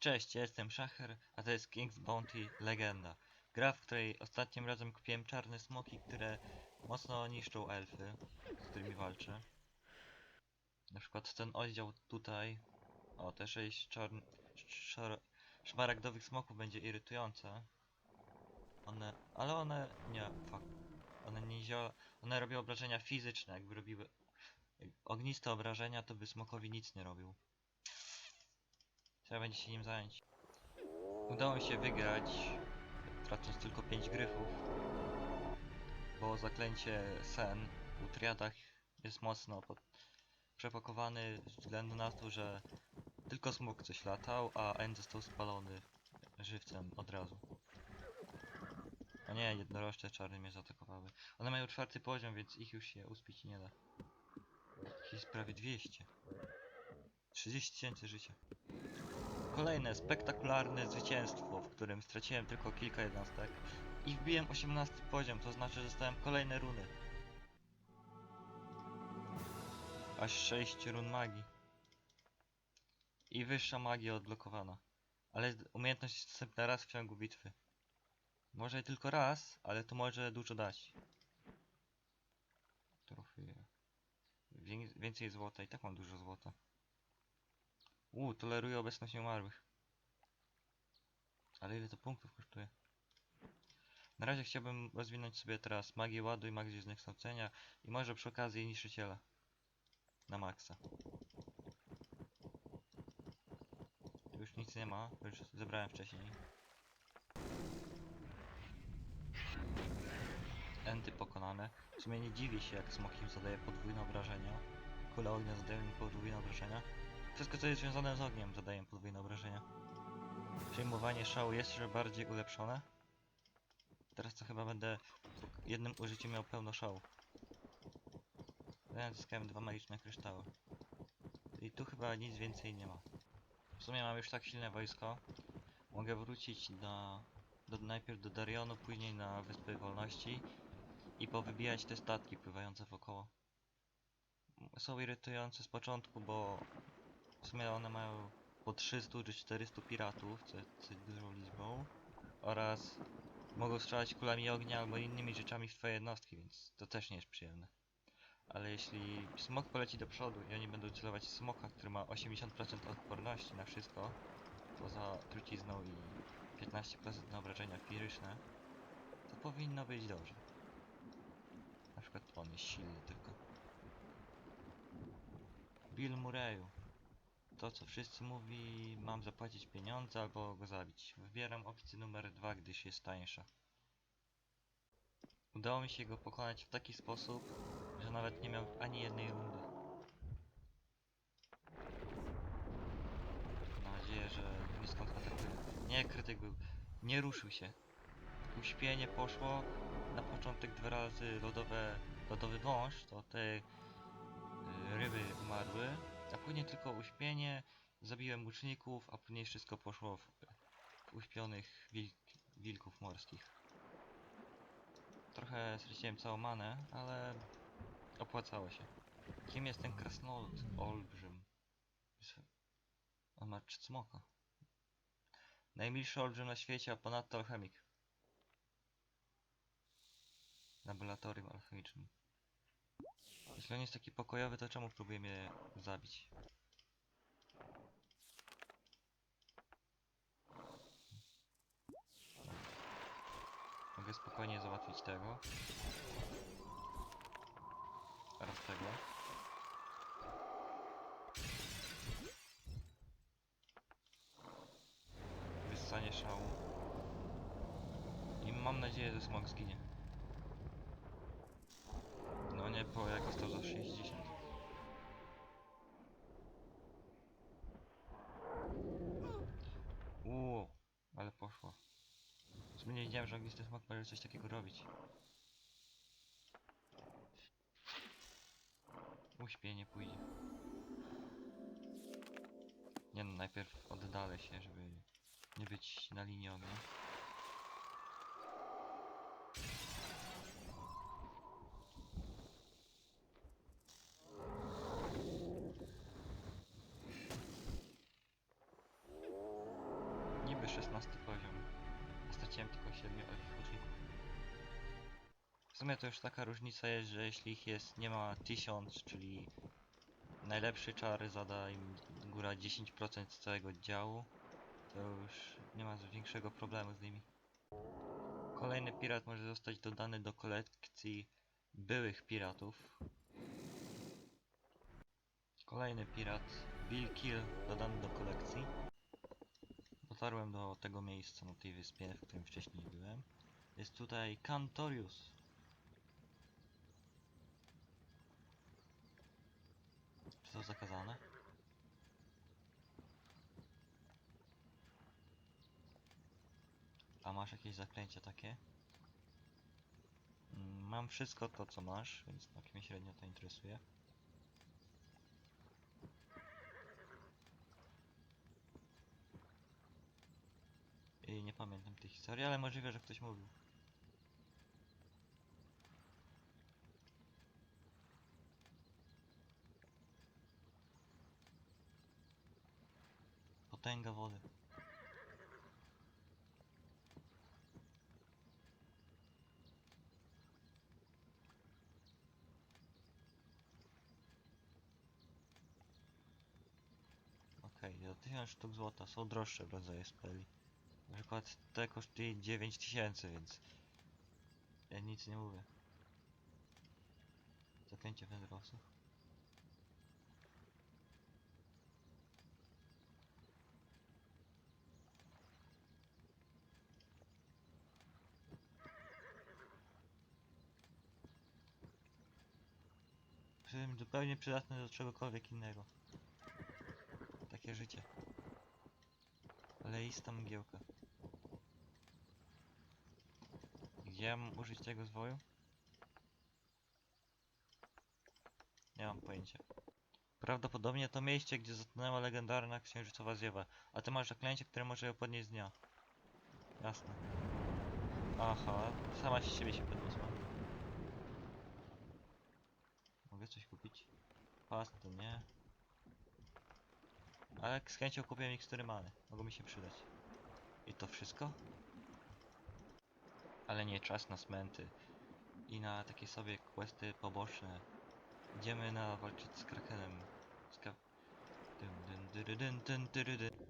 Cześć, jestem Szacher, a to jest King's Bounty Legenda. Gra, w której ostatnim razem kupiłem czarne smoki, które mocno niszczą elfy, z którymi walczę. Na przykład ten oddział tutaj, o te 6 czarn... Szar... szmaragdowych smoków będzie irytujące. One... ale one... nie, fuck. One nie zioła... one robią obrażenia fizyczne, jakby robiły ogniste obrażenia, to by smokowi nic nie robił. Trzeba będzie się nim zająć. Udało mi się wygrać, tracąc tylko 5 gryfów. Bo zaklęcie Sen w triadach jest mocno pod... przepakowany ze względu na to, że tylko smok coś latał, a N został spalony żywcem od razu. O nie, jednorożce czarne mnie zaatakowały. One mają czwarty poziom, więc ich już się uspić nie da. Ich jest prawie 200. 30 tysięcy życia. Kolejne spektakularne zwycięstwo, w którym straciłem tylko kilka jednostek i wbiłem 18 poziom, to znaczy, że dostałem kolejne runy. Aż 6 run magii. I wyższa magia odblokowana. Ale umiejętność jest dostępna raz w ciągu bitwy. Może tylko raz, ale to może dużo dać. Trochę. Wię- Więcej złota i tak mam dużo złota. Uuu, toleruje obecność nieumarłych. Ale ile to punktów kosztuje? Na razie chciałbym rozwinąć sobie teraz magię ładu i magię zniekształcenia i może przy okazji niszczyciela. Na maksa. Już nic nie ma, już zebrałem wcześniej. Enty pokonane. W sumie nie dziwi się jak smok im zadaje podwójne obrażenia. Kule ognia zadają im podwójne obrażenia. Wszystko co jest związane z ogniem zadaje podwójne obrażenia. Przejmowanie szału jest jeszcze bardziej ulepszone. Teraz to chyba będę jednym użyciem miał pełno szału. Zyskałem dwa magiczne kryształy. I tu chyba nic więcej nie ma. W sumie mam już tak silne wojsko. Mogę wrócić na, do, najpierw do Darionu, później na Wyspy Wolności i powybijać te statki pływające wokoło. Są irytujące z początku, bo w sumie one mają po 300 czy 400 piratów, co jest dosyć dużą liczbą. Oraz mogą strzelać kulami ognia albo innymi rzeczami w twoje jednostki, więc to też nie jest przyjemne. Ale jeśli smok poleci do przodu i oni będą celować smoka, który ma 80% odporności na wszystko, poza trucizną i 15% na obrażenia firyczne, to powinno być dobrze. Na przykład on jest silny tylko. Bill Murray'u. To co wszyscy mówi, mam zapłacić pieniądze albo go zabić. Wybieram opcję numer dwa, gdyż jest tańsza. Udało mi się go pokonać w taki sposób, że nawet nie miał ani jednej rundy. Mam nadzieję, że nie skontaktuje. Nie, krytyk był. Nie ruszył się. Uśpienie poszło. Na początek dwa razy lodowe, lodowy wąż, to te y, ryby umarły. A później tylko uśpienie, zabiłem łuczników, a później wszystko poszło w, uśpionych wilk, wilków morskich. Trochę straciłem całą manę, ale opłacało się. Kim jest ten krasnolud? Olbrzym. On ma smoka. Najmilszy olbrzym na świecie, a ponadto alchemik. Laboratorium alchemicznym. Jeśli on jest taki pokojowy, to czemu próbuje mnie zabić? Mogę spokojnie załatwić tego. Teraz tego. Wyssanie szału. I mam nadzieję, że smok zginie. Nie po jak został za 60. Uuu, ale poszło. W sumie nie wiedziałem, że ognisty smok może coś takiego robić. Uśpienie pójdzie. Nie no, najpierw oddalę się, żeby nie być na linii ognia. To już taka różnica jest, że jeśli ich jest nie ma 1000, czyli najlepszy czar zada im góra 10% z całego działu, to już nie ma większego problemu z nimi. Kolejny pirat może zostać dodany do kolekcji byłych piratów. Kolejny pirat, Bill Kill, dodany do kolekcji. Dotarłem do tego miejsca na tej wyspie, w którym wcześniej byłem. Jest tutaj Cantorius. Czy to zakazane? A masz jakieś zaklęcia takie? Mm, Mam wszystko to co masz, więc tak mnie średnio to interesuje. I nie pamiętam tej historii, ale możliwe, że ktoś mówił. Potęga wody. Okej, za 1000 sztuk złota są droższe rodzaje speli. Na przykład te kosztuje 9000, więc ja nic nie mówię. Zaklęcie wędrowców. Zupełnie przydatne do czegokolwiek innego. Takie życie. Leista mgiełka. Gdzie ja mam użyć tego zwoju? Nie mam pojęcia. Prawdopodobnie to miejsce, gdzie zatonęła legendarna księżycowa ziewa. A ty masz zaklęcie, które może ją podnieść z dnia. Jasne. Aha, sama z siebie się podniosła. Mogę coś kupić? Pastę, nie. Ale z chęcią kupię mikstury many. Mogą mi się przydać. I to wszystko? Ale nie czas na smęty. I na takie sobie questy poboczne. Idziemy na walczyć z Krakenem. Z ka... Dyn, dyn, dyn, dyn, dyry, dyn.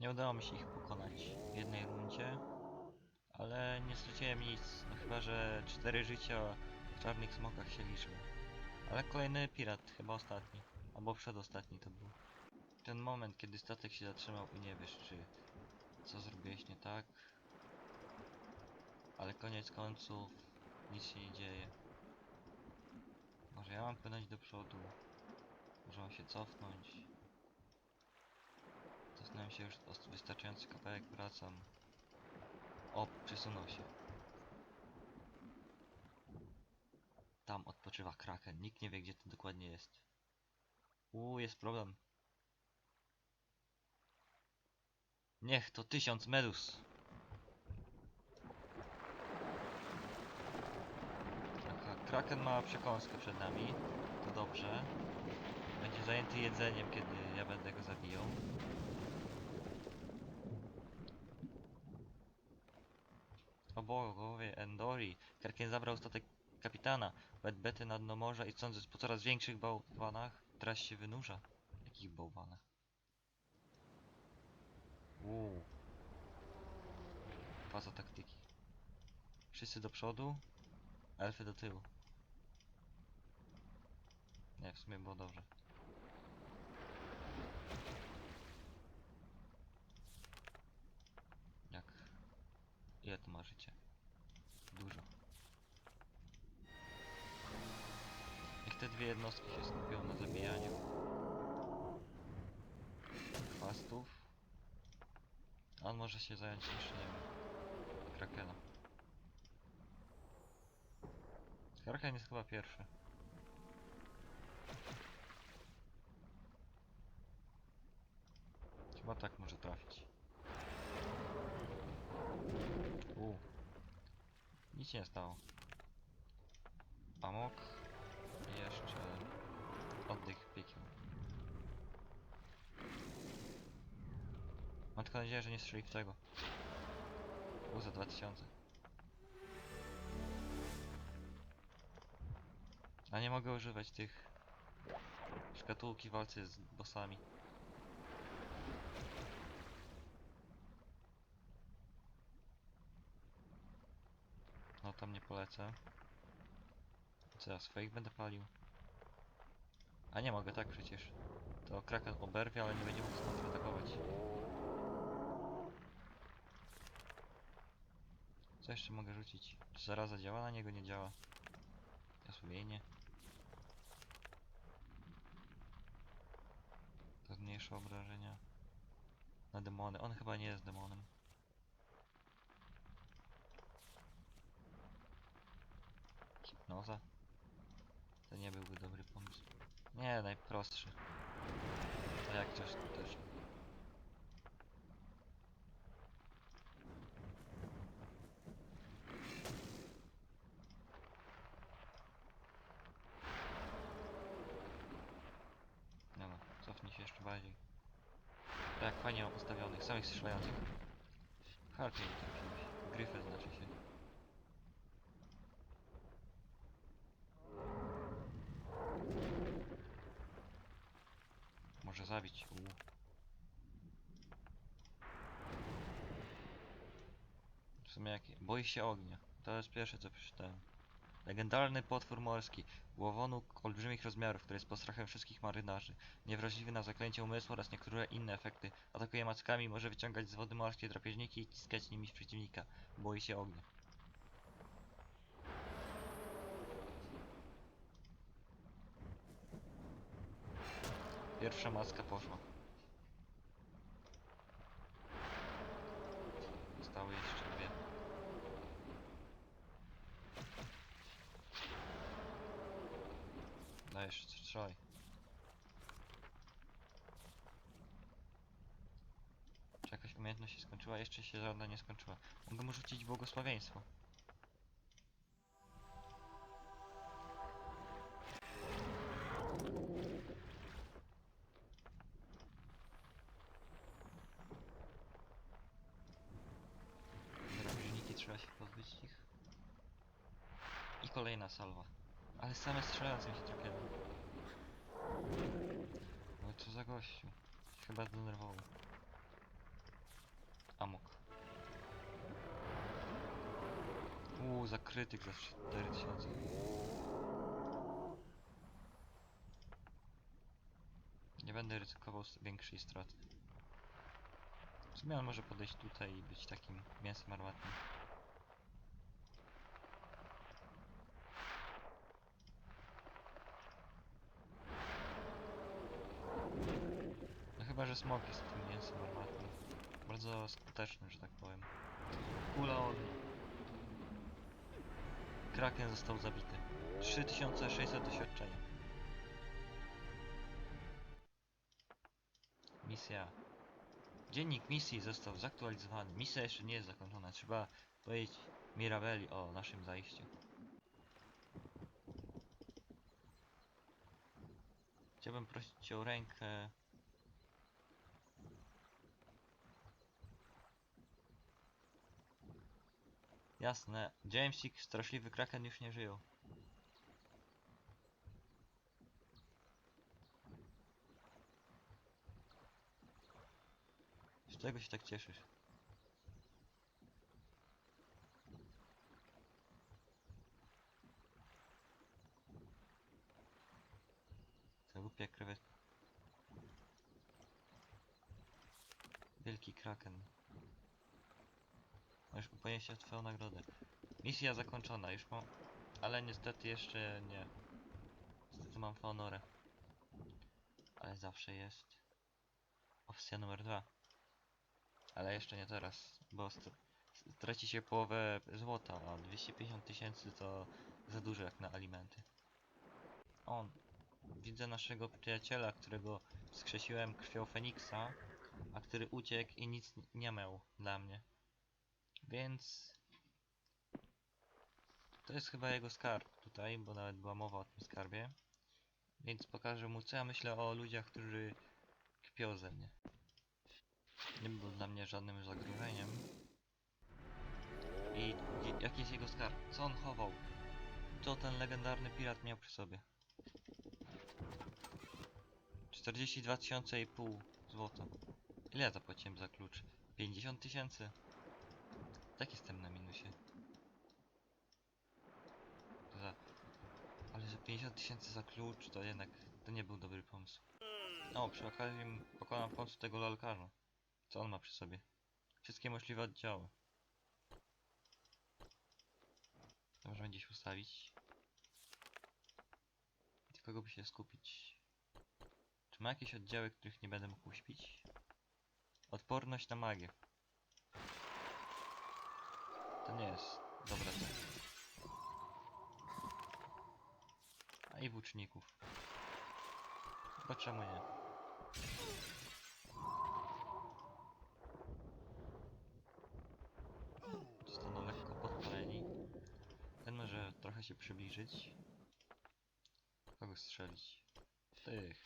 Nie udało mi się ich pokonać w jednej rundzie. Ale nie straciłem nic. No chyba, że cztery życia w czarnych smokach się liczą. Ale kolejny pirat, chyba ostatni. Albo przedostatni to był. Ten moment, kiedy statek się zatrzymał i nie wiesz, czy co zrobiłeś nie tak. Ale koniec końców nic się nie dzieje. Może ja mam płynąć do przodu. Może mam się cofnąć. Cofnąłem się już wystarczający kawałek, wracam. O, przesunął się. Tam odpoczywa Kraken. Nikt nie wie, gdzie to dokładnie jest. Uuu, jest problem. Niech to tysiąc medus. Kraken ma przekąskę przed nami. To dobrze. Będzie zajęty jedzeniem, kiedy ja będę go zabijał. O bogowie, Endori. Kraken zabrał statek kapitana. Bedbety na dno morza i sądząc po coraz większych bałwanach, teraz się wynurza. Jakich bałwanach? Uuu. Faza taktyki. Wszyscy do przodu, elfy do tyłu. Nie, w sumie było dobrze. Jak? Ile to ma życie? Te dwie jednostki się skupią na zabijaniu chwastów. On może się zająć niszczeniem Krakena. Kraken jest chyba pierwszy. Chyba tak może trafić. U. Nic się nie stało. Amok. Mam tylko nadzieję, że nie strzeli w tego. U, za 2000. A nie mogę używać tych szkatułki w walce z bossami. No tam nie polecę. Co ja swoich będę palił? A nie mogę tak przecież. To kraken oberwie, ale nie będzie mógł stąd atakować. Co jeszcze mogę rzucić? Czy zaraza działa? Na niego nie działa. Osłabienie. To zmniejsza obrażenia. Na demony. On chyba nie jest demonem. Hipnoza? To nie byłby dobry. Nie, najprostszy. A jak coś też. No, no, cofnij się jeszcze bardziej. Tak fajnie mam ustawionych, samych strzelających. Harpie nie trafiłeś. Gryfę znaczy się. Może zabić. U. W sumie jak... Boi się ognia. To jest pierwsze co przeczytałem. Legendarny potwór morski. Łowonuk olbrzymich rozmiarów, który jest postrachem wszystkich marynarzy. Niewrażliwy na zaklęcie umysłu oraz niektóre inne efekty. Atakuje mackami, może wyciągać z wody morskie drapieżniki i ciskać nimi w przeciwnika. Boi się ognia. Pierwsza macka poszła. Zostały jeszcze dwie. Dajesz, strzelaj. Czy jakaś umiejętność się skończyła? Jeszcze się żadna nie skończyła. Mogę mu rzucić błogosławieństwo. Drabiniki trzeba się pozbyć ich. I kolejna salwa. Ale same strzelające mi się trafiają. No co za gościu. Chyba zdenerwował. Amok. Uuu, za krytyk za 4000. Nie będę ryzykował większej straty. W sumie on może podejść tutaj i być takim mięsem armatnym. No chyba, że smok jest tym mięsem armatnym. Bardzo skuteczny, że tak powiem. Kula ognia. Kraken został zabity. 3600 doświadczenia. Misja. Dziennik misji został zaktualizowany. Misja jeszcze nie jest zakończona. Trzeba powiedzieć Mirabeli o naszym zajściu. Chciałbym prosić o rękę. Jasne. Jamesik, straszliwy kraken już nie żyją. Z czego się tak cieszysz? Głupia krewetka. Wielki kraken. Możesz ponieść twoją nagrodę. Misja zakończona, już mam... Ale niestety jeszcze nie. Niestety mam honorę. Ale zawsze jest. Opcja numer dwa. Ale jeszcze nie teraz, bo str- straci się połowę złota, a 250 tysięcy to za dużo jak na alimenty. On. Widzę naszego przyjaciela, którego wskrzesiłem krwią Feniksa, a który uciekł i nic nie miał dla mnie. Więc... To jest chyba jego skarb tutaj, bo nawet była mowa o tym skarbie. Więc pokażę mu, co ja myślę o ludziach, którzy kpią ze mnie. Nie był dla mnie żadnym zagrożeniem. I jaki jest jego skarb? Co on chował? Co ten legendarny pirat miał przy sobie? 42 tysiące i pół złota. Ile ja zapłaciłem za klucz? 50 tysięcy? Tak jestem na minusie. Za... Ale że 50 tysięcy za klucz to jednak to nie był dobry pomysł. O, przy okazji pokonam w końcu tego lalkarza. Co on ma przy sobie? Wszystkie możliwe oddziały. To może będzie się ustawić. Tylko kogo by się skupić? Czy ma jakieś oddziały, których nie będę mógł uśpić? Odporność na magię. To nie jest dobra cena. A i włóczników. Bo czemu nie? Zostaną lekko podpaleni. Ten może trochę się przybliżyć. Kogo strzelić? Tych.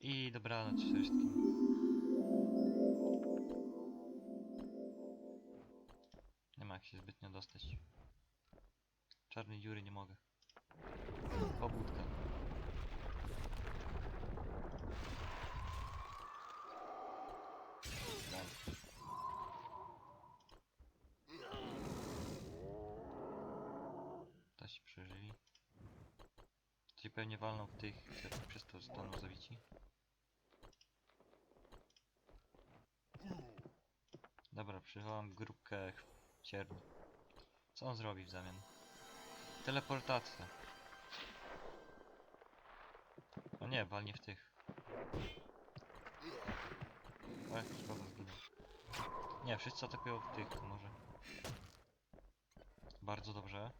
I dobranoc wszystkim. Się zbytnio dostać. Czarnej dziury nie mogę. Pobudka. To się przeżyli. Ci pewnie walną w tych, które przez to zostaną zabici. Dobra, przywołam grupkę cierni. Co on zrobi w zamian? Teleportacja. O nie, walnie w tych. O, jakiś kogo zginął. Nie, wszyscy atakują w tych, może. Bardzo dobrze.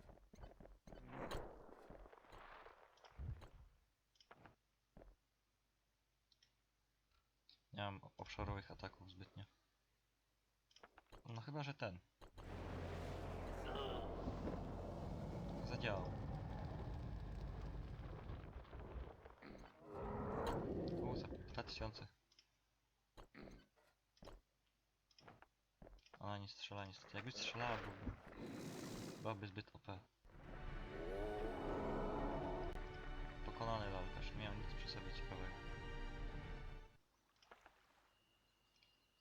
Nie mam obszarowych ataków zbytnio. No chyba, że ten. Zadziałał. U, 2000. Ona nie strzela niestety. Jakby strzelała, byłby, byłaby zbyt OP. Pokonany lalkarz. Nie miał nic przy sobie ciekawego.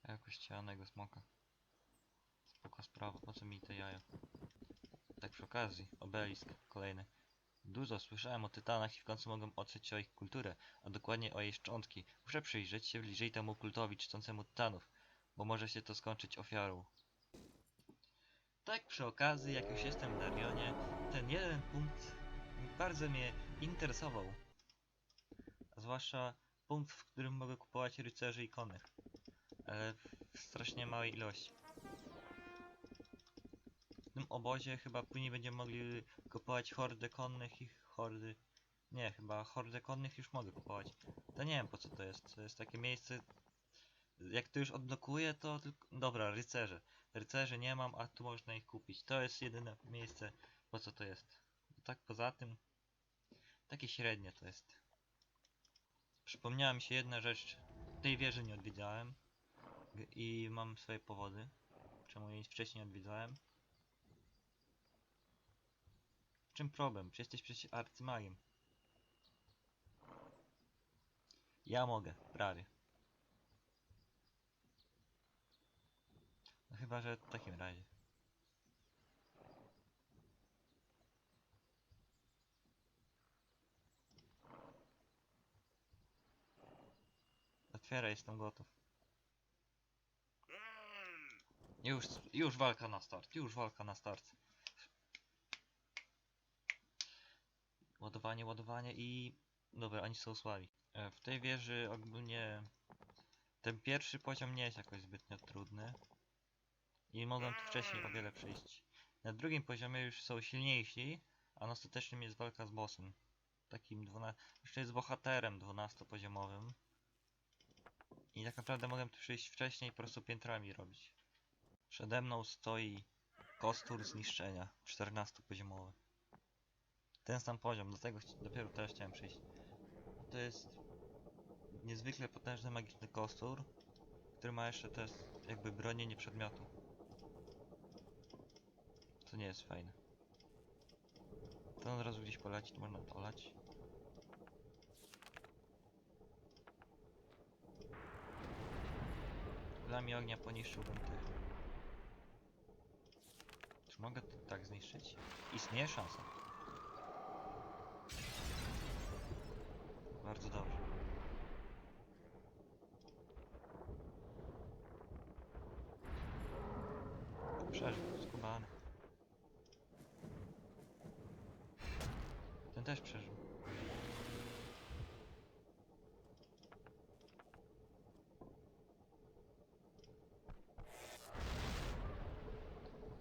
Jakoś cielanego smoka. Spoko sprawa, po co mi te jaja? Tak przy okazji, obelisk kolejny. Dużo słyszałem o tytanach i w końcu mogłem otrzeć o ich kulturę, a dokładnie o jej szczątki. Muszę przyjrzeć się bliżej temu kultowi czczącemu tytanów, bo może się to skończyć ofiarą. Tak przy okazji, jak już jestem w Darionie, ten jeden punkt bardzo mnie interesował. A zwłaszcza punkt, w którym mogę kupować rycerzy i konnych. Ale w strasznie małej ilości. W tym obozie chyba później będziemy mogli kupować hordę konnych i hordy... Nie, chyba hordę konnych już mogę kupować. To nie wiem po co to jest. To jest takie miejsce... Jak to już odblokuję, to tylko... Dobra, rycerze. Rycerzy nie mam, a tu można ich kupić. To jest jedyne miejsce, po co to jest. Tak poza tym... Takie średnie to jest. Przypomniała mi się jedna rzecz. Tej wieży nie odwiedziałem. G- I mam swoje powody. Czemu jej wcześniej odwiedzałem. W czym problem? Przecież jesteś przecież arcymagiem. Ja mogę, prawie. No chyba, że w takim razie. Otwieraj, jestem gotów. Już, już walka na start, już walka na start. Ładowanie, ładowanie i... Dobra, oni są słabi. E, W tej wieży ogólnie... Ten pierwszy poziom nie jest jakoś zbytnio trudny. I mogłem tu wcześniej o wiele przejść. Na drugim poziomie już są silniejsi, a na ostatecznym jest walka z bossem. Takim 12... Jeszcze jest bohaterem 12-poziomowym. I tak naprawdę mogłem tu przyjść wcześniej i po prostu piętrami robić. Przede mną stoi kostur zniszczenia, 14-poziomowy. Ten sam poziom, dlatego dopiero teraz chciałem przyjść. To jest niezwykle potężny magiczny kostur, który ma jeszcze te jakby bronienie przedmiotu. Co nie jest fajne. To od razu gdzieś poleci, to można to olać. Kulami ognia poniszczyłbym tych. Czy mogę to tak zniszczyć? Istnieje szansa. Bardzo dobrze. Przeżył, skubany. Ten też przeżył.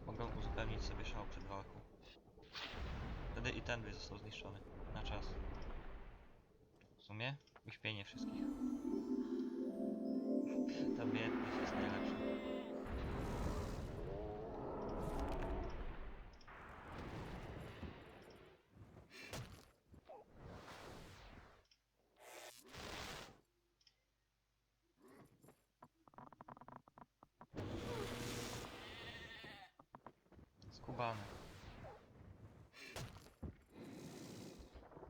Mogę uzupełnić sobie szał przed walką. Wtedy i ten by został zniszczony. Na czas. Uśpienie wszystkich. Ta umiejętność jest najlepsza. Skubany.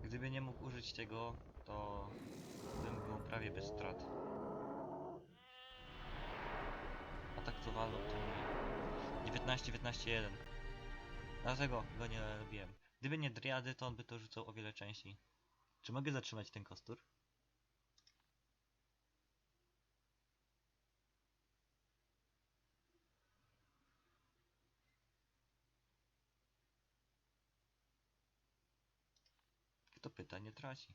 Gdyby nie mógł użyć tego, to prawie bez strat. Atak to walną to nie. 19, 19, 1. Dlatego go nie lubiłem. Gdyby nie driady, to on by to rzucał o wiele częściej. Czy mogę zatrzymać ten kostur? Kto pyta, nie traci.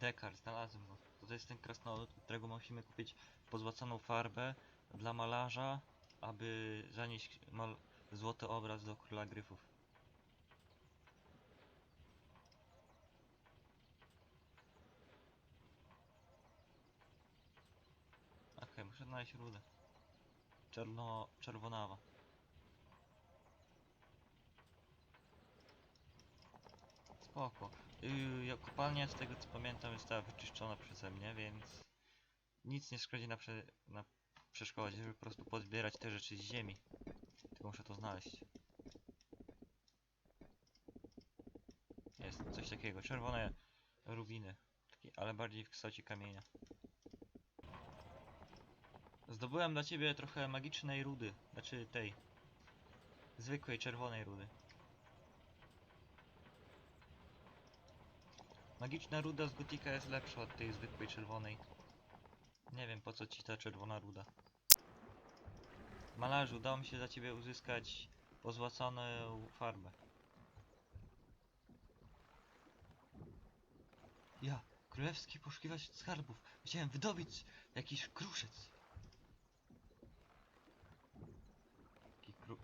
Dekar, znalazłem go. To jest ten krasnolud, którego musimy kupić pozłacaną farbę dla malarza, aby zanieść mal złoty obraz do króla gryfów. Okej, muszę znaleźć rudę. Czerno... czerwonawa. Spoko. Yy, kopalnia z tego co pamiętam została wyczyszczona przeze mnie, więc nic nie szkodzi na, prze, na przeszkodzie, żeby po prostu pozbierać te rzeczy z ziemi. Tylko muszę to znaleźć. Jest coś takiego, czerwone rubiny, takie, ale bardziej w kształcie kamienia. Zdobyłem dla ciebie trochę magicznej rudy, znaczy tej zwykłej czerwonej rudy. Magiczna ruda z Gotika jest lepsza od tej zwykłej czerwonej. Nie wiem po co ci ta czerwona ruda. Malarzu, udało mi się za ciebie uzyskać pozłacaną farbę. Ja, królewski poszukiwać skarbów. Chciałem wydobyć jakiś kruszec.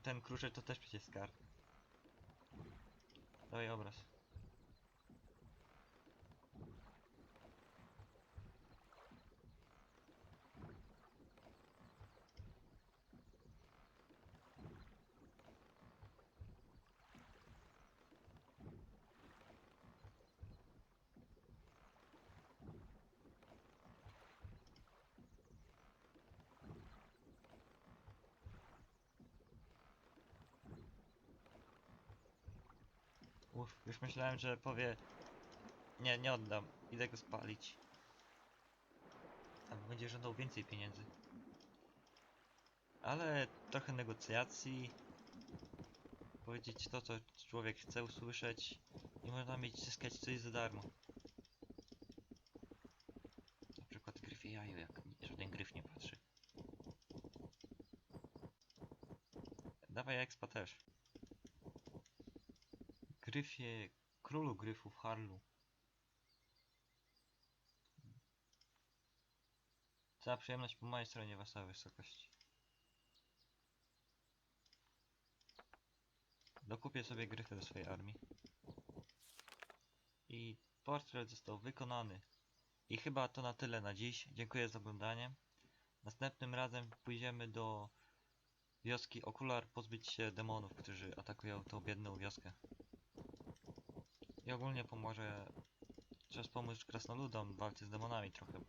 Ten kruszec to też przecież skarb. Dawaj obraz. Uff, już myślałem, że powie Nie, nie oddam, idę go spalić. Albo będzie żądał więcej pieniędzy. Ale trochę negocjacji. Powiedzieć to, co człowiek chce usłyszeć I można mieć, zyskać coś za darmo. Na przykład gryfie jajo, jak żaden gryf nie patrzy. Dawaj expa też Gryfie, królu gryfów Harlu. Cała przyjemność po mojej stronie wasza wysokość. Dokupię sobie gryfę do swojej armii. I portret został wykonany. I chyba to na tyle na dziś. Dziękuję za oglądanie. Następnym razem pójdziemy do wioski Okular pozbyć się demonów, którzy atakują tą biedną wioskę. I ogólnie pomoże czas pomóc krasnoludom w walce z demonami trochę.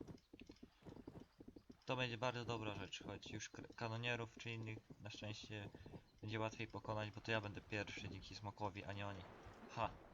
To będzie bardzo dobra rzecz, choć już kanonierów czy innych na szczęście będzie łatwiej pokonać, bo to ja będę pierwszy dzięki smokowi, a nie oni. Ha!